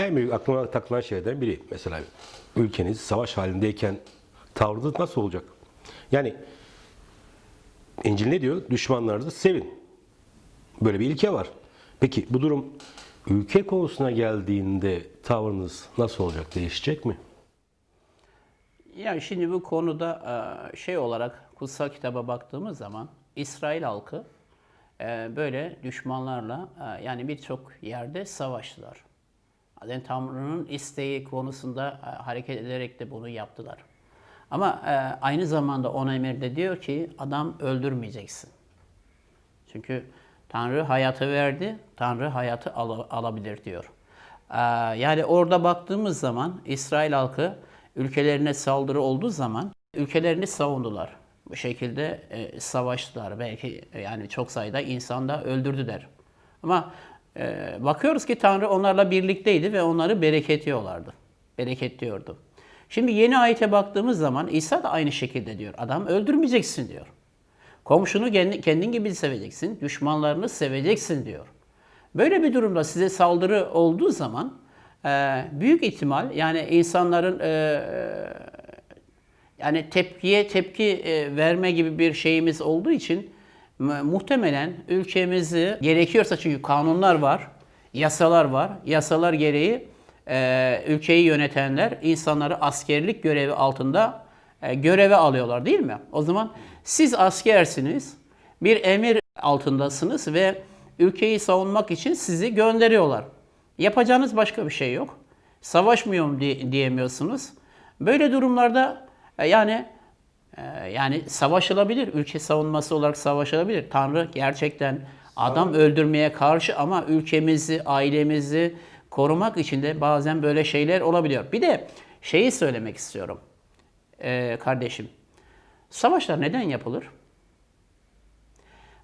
En büyük aklıma takılan şeylerden biri mesela ülkeniz savaş halindeyken tavrınız nasıl olacak? Yani İncil ne diyor? Düşmanlarınızı sevin. Böyle bir ilke var. Peki bu durum ülke konusuna geldiğinde tavrınız nasıl olacak? Değişecek mi? Ya şimdi bu konuda e, şey olarak kutsal kitaba baktığımız zaman İsrail halkı e, böyle düşmanlarla e, yani birçok yerde savaştılar. Yani Tanrı'nın isteği konusunda e, hareket ederek de bunu yaptılar. Ama e, aynı zamanda on emirde diyor ki adam öldürmeyeceksin. Çünkü Tanrı hayatı verdi, Tanrı hayatı al- alabilir diyor. Ee, Yani orada baktığımız zaman İsrail halkı ülkelerine saldırı olduğu zaman ülkelerini savundular. Bu şekilde e, savaştılar. Belki e, yani çok sayıda insan da öldürdüler. Ama e, bakıyoruz ki Tanrı onlarla birlikteydi ve onları bereketliyorlardı. Bereketliyordu. Şimdi yeni ayete baktığımız zaman İsa da aynı şekilde diyor. Adam öldürmeyeceksin diyor. Komşunu kendi- kendin gibi seveceksin, düşmanlarını seveceksin diyor. Böyle bir durumda size saldırı olduğu zaman e, büyük ihtimal yani insanların e, yani tepkiye tepki e, verme gibi bir şeyimiz olduğu için muhtemelen ülkemizi gerekiyorsa çünkü kanunlar var, yasalar var. Yasalar gereği e, ülkeyi yönetenler insanları askerlik görevi altında e, göreve alıyorlar değil mi? O zaman siz askersiniz, bir emir altındasınız ve ülkeyi savunmak için sizi gönderiyorlar. Yapacağınız başka bir şey yok. Savaşmıyorum diye, diyemiyorsunuz. Böyle durumlarda e, yani yani savaşılabilir, ülke savunması olarak savaşılabilir. Tanrı gerçekten adam öldürmeye karşı ama ülkemizi, ailemizi korumak için de bazen böyle şeyler olabiliyor. Bir de şeyi söylemek istiyorum e, kardeşim. Savaşlar neden yapılır?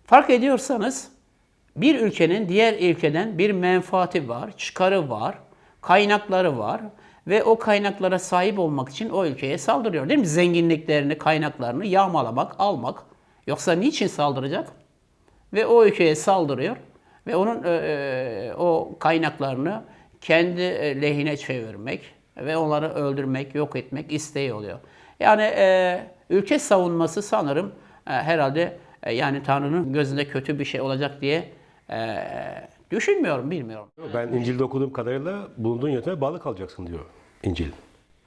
Fark ediyorsanız bir ülkenin diğer ülkeden bir menfaati var, çıkarı var, kaynakları var ve o kaynaklara sahip olmak için o ülkeye saldırıyor değil mi? Zenginliklerini, kaynaklarını yağmalamak, almak. Yoksa niçin saldıracak? Ve o ülkeye saldırıyor ve onun e, e, o kaynaklarını kendi e, lehine çevirmek ve onları öldürmek, yok etmek isteği oluyor. Yani e, ülke savunması sanırım e, herhalde e, yani Tanrı'nın gözünde kötü bir şey olacak diye e, düşünmüyorum, bilmiyorum. Ben İncil'de okuduğum kadarıyla bulunduğun yönteme bağlı kalacaksın diyor İncil.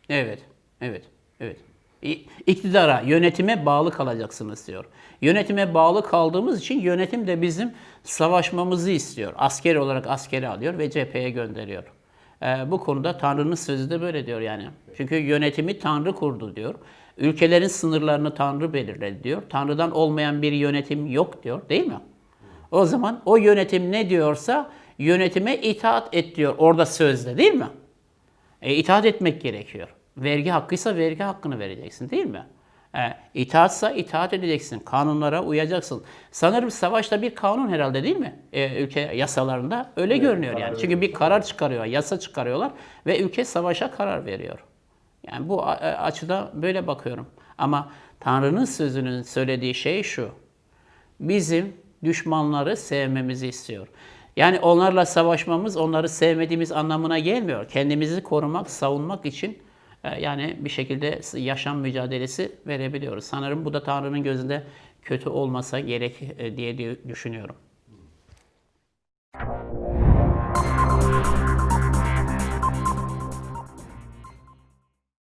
Evet, evet, evet. İktidara, yönetime bağlı kalacaksınız diyor. Yönetime bağlı kaldığımız için yönetim de bizim savaşmamızı istiyor. Asker olarak askeri alıyor ve cepheye gönderiyor. Ee, bu konuda Tanrı'nın sözü de böyle diyor yani. Çünkü yönetimi Tanrı kurdu diyor. Ülkelerin sınırlarını Tanrı belirledi diyor. Tanrı'dan olmayan bir yönetim yok diyor değil mi? O zaman o yönetim ne diyorsa yönetime itaat et diyor orada sözde değil mi? E, itaat etmek gerekiyor. Vergi hakkıysa vergi hakkını vereceksin değil mi? E, itaatsa itaat edeceksin. Kanunlara uyacaksın. Sanırım savaşta bir kanun herhalde değil mi? E, ülke yasalarında öyle görünüyor yani. Çünkü bir karar çıkarıyor, yasa çıkarıyorlar ve ülke savaşa karar veriyor. Yani bu a- açıda böyle bakıyorum. Ama Tanrı'nın sözünün söylediği şey şu. Bizim düşmanları sevmemizi istiyor. Yani onlarla savaşmamız onları sevmediğimiz anlamına gelmiyor. Kendimizi korumak, savunmak için e, yani bir şekilde yaşam mücadelesi verebiliyoruz. Sanırım bu da Tanrı'nın gözünde kötü olmasa gerek e, diye düşünüyorum.